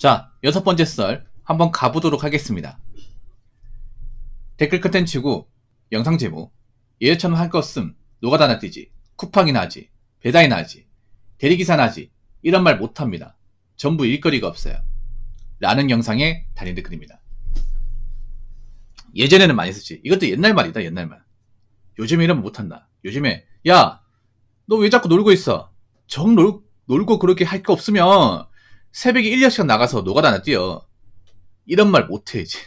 자, 여섯 번째 썰 한번 가보도록 하겠습니다. 댓글 컨텐츠고 영상 제목 예전처럼 할것 없음 노가다 나뛰지 쿠팡이나 하지 배달이나 하지 대리기사나 하지 이런 말 못합니다. 전부 일거리가 없어요. 라는 영상의 단일 댓글입니다. 예전에는 많이 썼지. 이것도 옛날 말이다 옛날 말. 요즘에 이러면 못한다. 요즘에 야 너 왜 자꾸 놀고 있어? 정 놀, 놀고 그렇게 할 거 없으면 새벽에 1, 2시간 나가서 노가다나 뛰어. 이런 말 못해, 이제.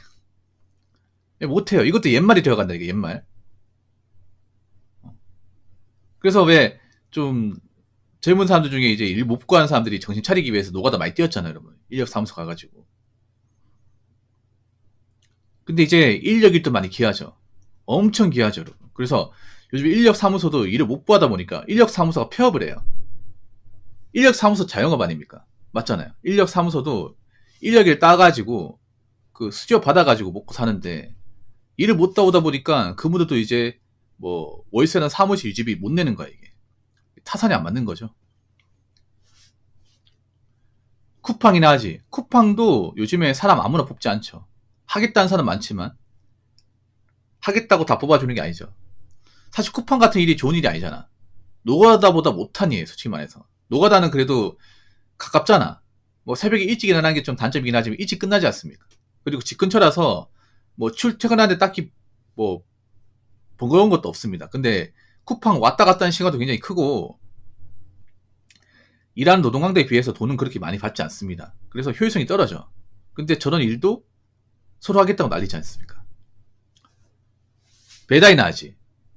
못해요. 이것도 옛말이 되어간다, 이게 옛말. 그래서 왜, 좀, 젊은 사람들 중에 이제 일 못 구하는 사람들이 정신 차리기 위해서 노가다 많이 뛰었잖아요, 여러분. 인력 사무소 가가지고. 근데 이제 인력 일도 많이 귀하죠. 엄청 귀하죠, 여러분. 그래서 요즘 인력 사무소도 일을 못 구하다 보니까 인력 사무소가 폐업을 해요. 인력 사무소 자영업 아닙니까? 맞잖아요. 인력 사무소도 인력을 따가지고 그 수저 받아가지고 먹고 사는데 일을 못 따오다 보니까 그분들도 이제 뭐 월세나 사무실 유지비 못 내는 거야 이게 타산이 안 맞는 거죠. 쿠팡이나 하지. 쿠팡도 요즘에 사람 아무나 뽑지 않죠. 하겠다는 사람 많지만 하겠다고 다 뽑아주는 게 아니죠. 사실 쿠팡 같은 일이 좋은 일이 아니잖아. 노가다보다 못한 일이에요, 솔직히 말해서. 노가다는 그래도 가깝잖아. 뭐 새벽에 일찍 일어나는 게 좀 단점이긴 하지만 일찍 끝나지 않습니까? 그리고 집 근처라서 뭐 출퇴근하는데 딱히 뭐 번거로운 것도 없습니다. 근데 쿠팡 왔다 갔다 하는 시간도 굉장히 크고 일하는 노동강도에 비해서 돈은 그렇게 많이 받지 않습니다. 그래서 효율성이 떨어져. 근데 저런 일도 서로 하겠다고 난리지 않습니까? 배달이나 하지.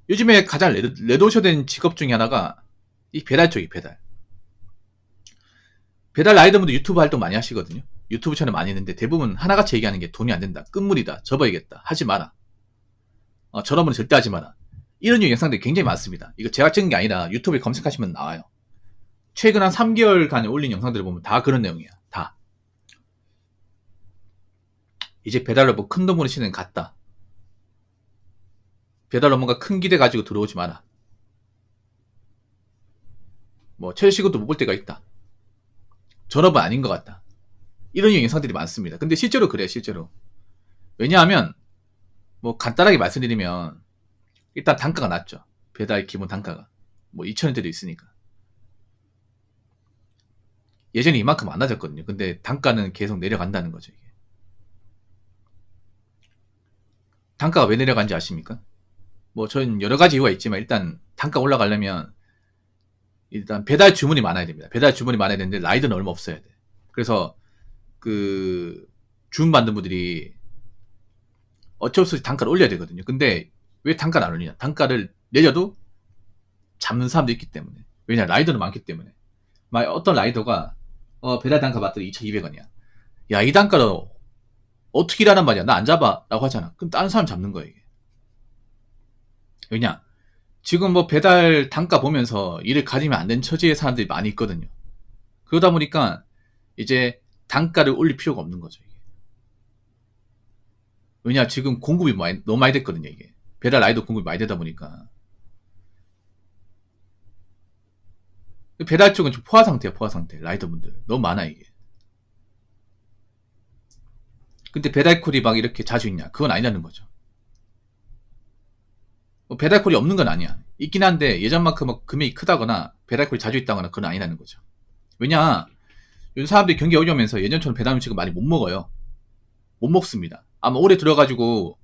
요즘에 가장 레도쇼된 직업 중에 하나가 이 배달 쪽이 배달. 배달 라이더분들 유튜브 활동 많이 하시거든요. 유튜브 채널 많이 있는데 대부분 하나같이 얘기하는 게 돈이 안 된다. 끝물이다. 접어야겠다. 하지 마라. 어, 저런 분은 절대 하지 마라. 이런 영상들이 굉장히 많습니다. 이거 제가 찍은 게 아니라 유튜브에 검색하시면 나와요. 최근 한 3개월간에 올린 영상들을 보면 다 그런 내용이야. 다. 이제 배달로 뭐 큰 돈을 치는 갔다. 배달로 뭔가 큰 기대 가지고 들어오지 마라. 뭐 철시급도 못 볼 때가 있다. 전업은 아닌 것 같다. 이런 영상들이 많습니다. 근데 실제로 그래요, 실제로. 왜냐하면, 뭐 간단하게 말씀드리면, 일단 단가가 낮죠. 배달 기본 단가가. 뭐 2천원대도 있으니까. 예전에 이만큼 안 낮았거든요. 근데 단가는 계속 내려간다는 거죠, 이게. 단가가 왜 내려간지 아십니까? 뭐, 저는 여러 가지 이유가 있지만, 일단 단가 올라가려면 일단 배달 주문이 많아야 됩니다. 배달 주문이 많아야 되는데 라이드는 얼마 없어야 돼. 그래서 그 주문 받는 분들이 어쩔 수 없이 단가를 올려야 되거든요. 근데 왜 단가를 안 올리냐? 단가를 내려도 잡는 사람도 있기 때문에. 왜냐? 라이더는 많기 때문에. 막 어떤 라이더가 어, 배달 단가 받더니 2,200원이야. 야, 이 단가로 어떻게 일하는 말이야? 나 안 잡아. 라고 하잖아. 그럼 다른 사람 잡는 거야, 이게. 왜냐? 지금 뭐 배달 단가 보면서 일을 가지면 안 되는 처지의 사람들이 많이 있거든요. 그러다 보니까 이제 단가를 올릴 필요가 없는 거죠. 이게. 왜냐 지금 공급이 많이, 너무 많이 됐거든요. 이게 배달 라이더 공급이 많이 되다 보니까 배달 쪽은 좀 포화 상태야 포화 상태 라이더분들 너무 많아 이게. 근데 배달콜이 막 이렇게 자주 있냐? 그건 아니라는 거죠. 뭐 배달콜이 없는 건 아니야. 있긴 한데 예전만큼 뭐 금액이 크다거나 배달콜이 자주 있다거나 그건 아니라는 거죠. 왜냐 요즘 사람들이 경기 어려우면서 예전처럼 배달 음식을 많이 못 먹어요. 못 먹습니다. 아마 올해 들어가지고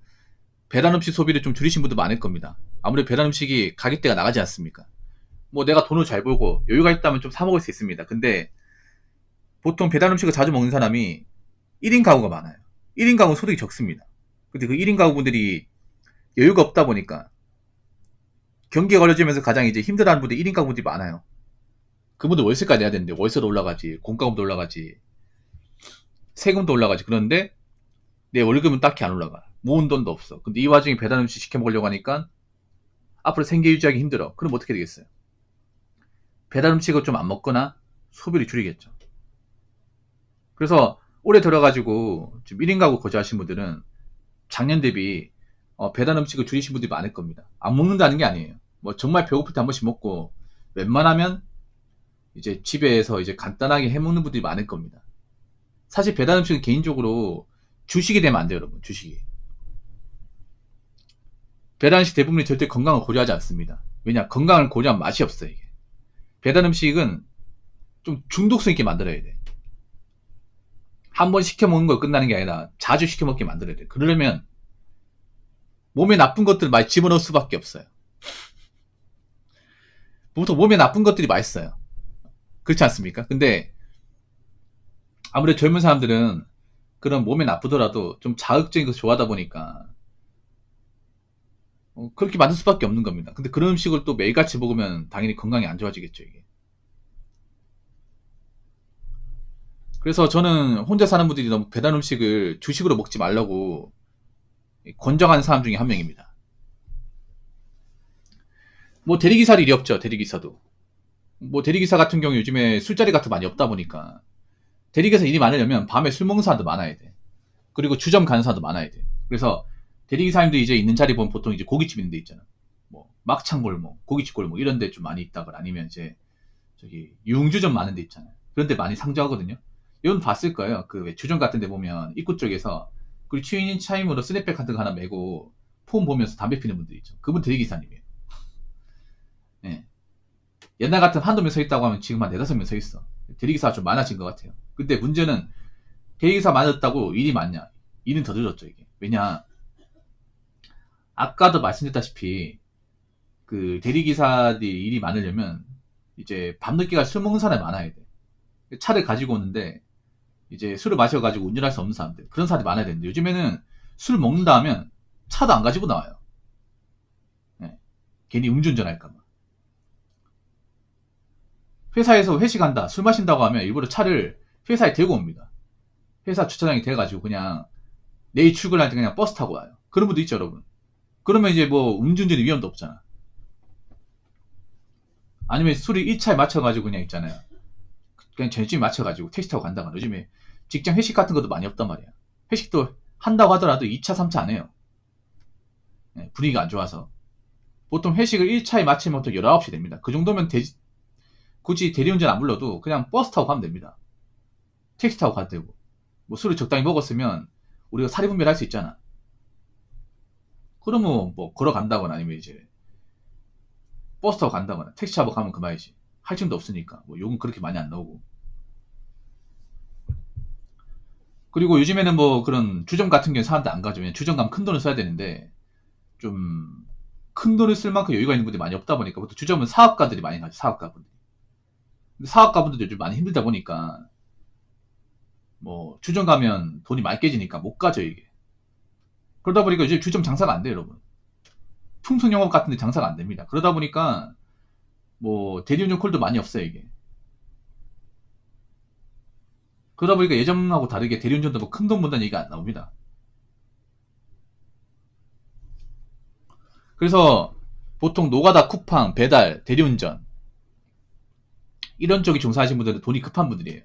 배달 음식 소비를 좀 줄이신 분도 많을 겁니다. 아무래도 배달 음식이 가격대가 나가지 않습니까? 뭐 내가 돈을 잘 벌고 여유가 있다면 좀 사 먹을 수 있습니다. 근데 보통 배달 음식을 자주 먹는 사람이 1인 가구가 많아요. 1인 가구 소득이 적습니다. 근데 그 1인 가구분들이 여유가 없다 보니까 경기가 걸려지면서 가장 이제 힘들어하는 분들이 1인 가구분들이 많아요. 그분들 월세까지 내야 되는데 월세도 올라가지, 공과금도 올라가지, 세금도 올라가지. 그런데 내 월급은 딱히 안 올라가. 모은 돈도 없어. 근데 이 와중에 배달 음식 시켜 먹으려고 하니까 앞으로 생계 유지하기 힘들어. 그럼 어떻게 되겠어요? 배달 음식을 좀 안 먹거나 소비를 줄이겠죠. 그래서 올해 들어가지고 지금 1인 가구 거주하신 분들은 작년 대비 어, 배달 음식을 줄이신 분들이 많을 겁니다. 안 먹는다는 게 아니에요. 뭐 정말 배고플 때 한 번씩 먹고 웬만하면 이제 집에서 이제 간단하게 해 먹는 분들이 많을 겁니다. 사실 배달 음식은 개인적으로 주식이 되면 안 돼요, 여러분. 주식이. 배달 음식 대부분이 절대 건강을 고려하지 않습니다. 왜냐? 건강을 고려한 맛이 없어요, 이게. 배달 음식은 좀 중독성 있게 만들어야 돼. 한 번 시켜 먹는 거 끝나는 게 아니라 자주 시켜 먹게 만들어야 돼. 그러려면 몸에 나쁜 것들 많이 집어넣을 수밖에 없어요. 보통 몸에 나쁜 것들이 맛있어요. 그렇지 않습니까? 근데 아무래도 젊은 사람들은 그런 몸에 나쁘더라도 좀 자극적인 거 좋아하다 보니까 어, 그렇게 만들 수밖에 없는 겁니다. 근데 그런 음식을 또 매일같이 먹으면 당연히 건강이 안 좋아지겠죠, 이게. 그래서 저는 혼자 사는 분들이 너무 배달 음식을 주식으로 먹지 말라고 권장하는 사람 중에 한 명입니다. 뭐 대리기사 일이 없죠, 대리기사도. 뭐 대리기사 같은 경우 요즘에 술자리 같은 많이 없다 보니까 대리기사 일이 많으려면 밤에 술 먹는 사람도 많아야 돼. 그리고 주점 가는 사람도 많아야 돼. 그래서 대리기사님도 이제 있는 자리 보면 보통 이제 고깃집 있는 데 있잖아. 뭐 막창 골목, 고깃집 골목 이런 데 좀 많이 있다거나 아니면 이제 저기 융주점 많은 데 있잖아요. 그런 데 많이 상주하거든요. 이건 봤을 거예요. 그 주점 같은 데 보면 입구 쪽에서 그리고 취인 차임으로 스냅백 같은 거 하나 메고 폰 보면서 담배 피는 분들 있죠. 그분 대리기사님이에요. 예. 옛날 같은 한두 명 서 있다고 하면 지금 한 네다섯 명 서 있어. 대리기사가 좀 많아진 것 같아요. 근데 문제는 대리기사 많았다고 일이 많냐? 일은 더 늘었죠, 이게. 왜냐, 아까도 말씀드렸다시피 그 대리기사들이 일이 많으려면 이제 밤늦게가 술 먹는 사람이 많아야 돼. 차를 가지고 오는데 이제 술을 마셔가지고 운전할 수 없는 사람들 그런 사람들이 많아야 되는데 요즘에는 술 먹는다 하면 차도 안 가지고 나와요. 네. 괜히 음주운전 할까봐. 회사에서 회식한다, 술 마신다고 하면 일부러 차를 회사에 대고 옵니다. 회사 주차장에 대가지고 그냥 내일 출근할 때 그냥 버스 타고 와요. 그런 분도 있죠, 여러분. 그러면 이제 뭐 음주운전 위험도 없잖아. 아니면 술이 1차에 맞춰가지고 그냥 있잖아요. 그냥 전쯤 맞춰가지고 택시 타고 간다거나 요즘에 직장 회식 같은 것도 많이 없단 말이야. 회식도 한다고 하더라도 2차, 3차 안 해요. 네, 분위기가 안 좋아서. 보통 회식을 1차에 마치면 보통 19시 됩니다. 그 정도면 대, 굳이 대리운전 안 불러도 그냥 버스 타고 가면 됩니다. 택시 타고 가도 되고. 뭐 술을 적당히 먹었으면 우리가 사리 분별할 수 있잖아. 그러면 뭐 걸어간다거나 아니면 이제 버스 타고 간다거나 택시 타고 가면 그만이지. 할증도 없으니까 뭐 욕은 그렇게 많이 안 나오고. 그리고 요즘에는 뭐 그런 주점 같은 경우는 사람들 안 가죠. 왜냐 주점 가면 큰 돈을 써야 되는데 좀 큰 돈을 쓸 만큼 여유가 있는 분들이 많이 없다 보니까 보통 주점은 사업가들이 많이 가죠. 사업가분들. 사업가분들도 요즘 많이 힘들다 보니까 뭐 주점 가면 돈이 많이 깨지니까 못 가죠 이게. 그러다 보니까 이제 주점 장사가 안 돼요, 여러분. 풍선 영업 같은 데 장사가 안 됩니다. 그러다 보니까 뭐 대리운전 콜도 많이 없어요, 이게. 그러다 보니까 예전하고 다르게 대리운전도 뭐 큰돈 번다는 얘기가 안 나옵니다. 그래서 보통 노가다 쿠팡, 배달, 대리운전 이런 쪽이 종사하시는 분들은 돈이 급한 분들이에요.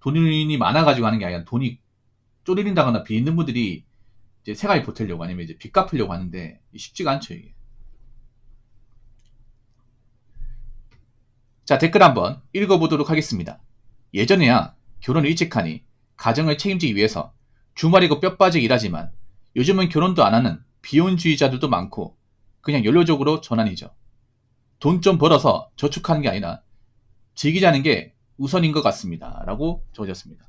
돈이 많아가지고 하는 게 아니라 돈이 쪼리린다거나 비 있는 분들이 이제 생활이 보태려고 아니면 이제 빚 갚으려고 하는데 쉽지가 않죠 이게. 자 댓글 한번 읽어보도록 하겠습니다. 예전에야 결혼 일찍 하니 가정을 책임지기 위해서 주말이고 뼈 빠지게 일하지만 요즘은 결혼도 안 하는 비혼주의자들도 많고 그냥 연료적으로 전환이죠. 돈 좀 벌어서 저축하는 게 아니라 즐기자는 게 우선인 것 같습니다. 라고 적어졌습니다.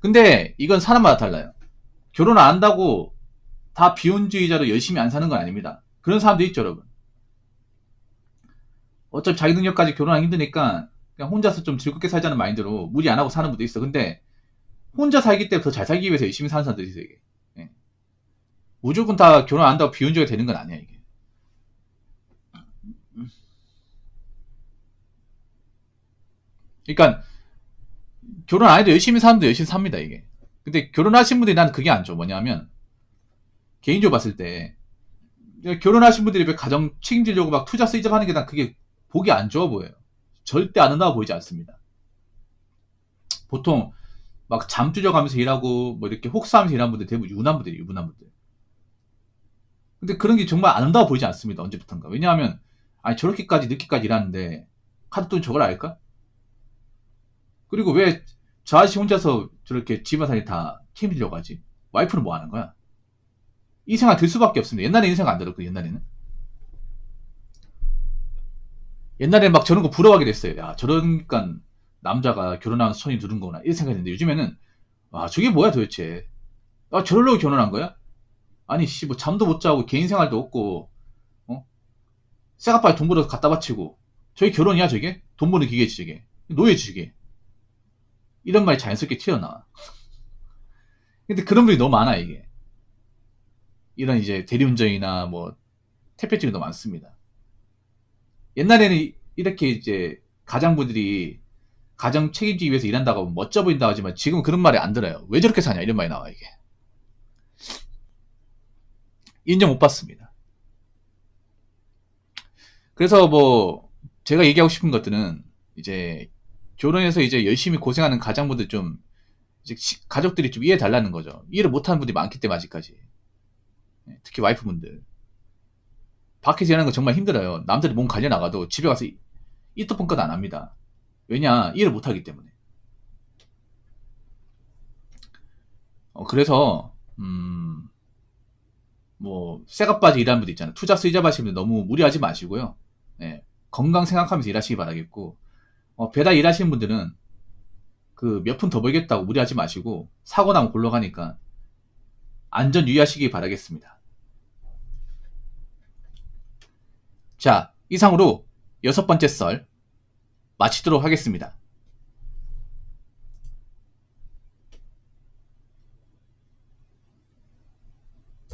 근데 이건 사람마다 달라요. 결혼 안 한다고 다 비혼주의자로 열심히 안 사는 건 아닙니다. 그런 사람도 있죠, 여러분. 어차피 자기 능력까지 결혼하기 힘드니까 그냥 혼자서 좀 즐겁게 살자는 마인드로 무리 안 하고 사는 분도 있어. 근데 혼자 살기 때문에 더 잘 살기 위해서 열심히 사는 사람들이 있어요, 이게. 예. 무조건 다 결혼 안 한다고 비혼주의가 되는 건 아니야, 이게. 그러니까 결혼 안 해도 열심히 사는 도 열심히 삽니다, 이게. 근데 결혼하신 분들이 난 그게 안 좋아. 뭐냐면 개인적으로 봤을 때 결혼하신 분들이 왜 가정 책임지려고 막 투자 쓰이잡 하는 게 난 그게 보기 안 좋아 보여요. 절대 안 한다고 보이지 않습니다. 보통 막 잠주저 가면서 일하고 뭐 이렇게 혹사하면서 일하는 분들 대부분 유난분들이에요. 유난분들. 근데 그런 게 정말 안 한다고 보이지 않습니다. 언제부턴가. 왜냐하면 아니 저렇게까지 늦게까지 일하는데 카드 돈 저걸 알까? 그리고 왜 저 아저씨 혼자서 저렇게 집안살이 다 책임지려고 하지? 와이프는 뭐 하는 거야? 이 생각 들 수밖에 없습니다. 옛날에 이 생각 안 들었고, 옛날에는. 옛날에 막 저런 거 부러워하게 됐어요. 야, 저러니까 남자가 결혼하면 손이 두른 거구나. 이런 생각했는데 요즘에는, 아, 저게 뭐야 도대체. 아, 저러려고 결혼한 거야? 아니, 씨, 뭐 잠도 못 자고 개인 생활도 없고, 어? 쇠가빠에 돈 벌어서 갖다 바치고, 저게 결혼이야, 저게? 돈 버는 기계지, 저게. 노예지, 저게. 이런 말이 자연스럽게 튀어나와. 근데 그런 분이 너무 많아, 이게. 이런 이제 대리운전이나 뭐, 택배증이 너무 많습니다. 옛날에는 이- 이렇게 이제 가장분들이 가정 책임지기 위해서 일한다고 하면 멋져 보인다 하지만 지금은 그런 말이 안 들어요. 왜 저렇게 사냐 이런 말이 나와 이게. 인정 못 받습니다. 그래서 뭐 제가 얘기하고 싶은 것들은 이제 결혼해서 이제 열심히 고생하는 가장분들 좀 이제 시- 가족들이 좀 이해해 달라는 거죠. 이해를 못하는 분들이 많기 때문에 아직까지. 네, 특히 와이프분들. 밖에서 일하는 거 정말 힘들어요. 남들이 몸 갈려 나가도 집에 가서 이- 이터폰껏 안 합니다. 왜냐 이해를 못하기 때문에. 어, 그래서 음, 뭐 쇠값바지 일하는 분들 있잖아요. 투자 쓰이자 하시면 너무 무리하지 마시고요. 예, 건강 생각하면서 일하시기 바라겠고 어, 배달 일하시는 분들은 그 몇 푼 더 벌겠다고 무리하지 마시고 사고 나면 골러 가니까 안전 유의하시기 바라겠습니다. 자, 이상으로 여섯 번째 썰 마치도록 하겠습니다.